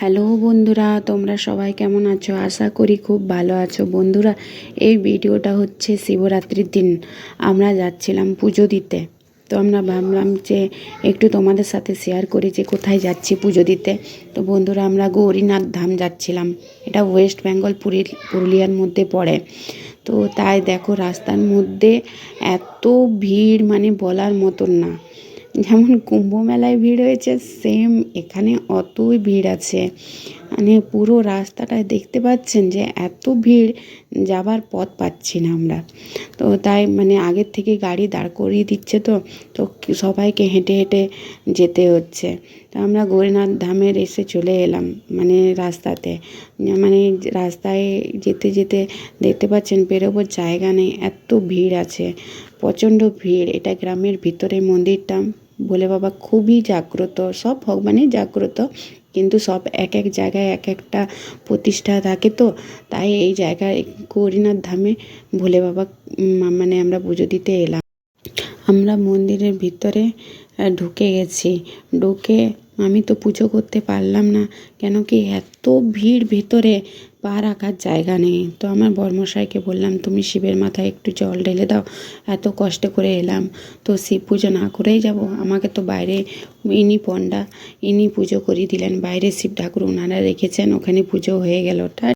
Hello বন্ধুরা, তোমরা সবাই কেমন আছো? আশা করি খুব ভালো আছো। বন্ধুরা, এই ভিডিওটা হচ্ছে শিবরাত্রির দিন। আমরা যাচ্ছিলাম পুজো দিতে। তো আমরা ভাবলাম যে একটু তোমাদের সাথে শেয়ার করি যে কোথায় যাচ্ছি পুজো দিতে। তো বন্ধুরা, আমরা গৌরীনাথ ধাম যাচ্ছিলাম। এটা ওয়েস্ট বেঙ্গল পুরী পুরুলিয়ার মধ্যে পড়ে। তো তাই দেখো, রাস্তার মধ্যে এত ভিড় মানে বলার মতন না। যেমন কুম্ভ মেলায় ভিড় হয়েছে সেম এখানে অতই ভিড় আছে। মানে পুরো রাস্তাটায় দেখতে পাচ্ছেন যে এত ভিড়, যাবার পথ পাচ্ছি না আমরা। তো তাই মানে আগের থেকে গাড়ি দাঁড় করিয়ে দিচ্ছে তো তো সবাইকে হেঁটে হেঁটে যেতে হচ্ছে। তো আমরা গৌরীনাথ ধামের এসে চলে এলাম মানে রাস্তাতে। মানে রাস্তায় যেতে যেতে দেখতে পাচ্ছেন বেরোবার জায়গা নেই, এত ভিড় আছে, প্রচণ্ড ভিড়। এটা গ্রামের ভিতরে মন্দিরটা ভোলে বাবা খুবই জাগ্রত, সব ভগবানই জাগ্রত। কিন্তু সব এক এক জায়গায় এক একটা প্রতিষ্ঠা থাকে তো, তাই এই জায়গায় গৌরীনাথ ধামে ভোলে বাবা মানে আমরা পুজো দিতে এলাম। আমরা মন্দিরের ভিতরে ঢুকে গেছি। ঢুকে আমি তো পুজো করতে পারলাম না। কেন কি এত ভিড় ভেতরে পা রাখার জায়গা নেই। তো আমার বর্মশাইকে বললাম, তুমি শিবের মাথায় একটু জল ঢেলে দাও, এত কষ্ট করে এলাম। তো শিব পুজো না করেই যাব। আমাকে তো বাইরে ইনি পণ্ডা, ইনি পুজো করিয়ে দিলেন। বাইরে শিব ঠাকুর ওনারা রেখেছেন, ওখানে পুজো হয়ে গেল।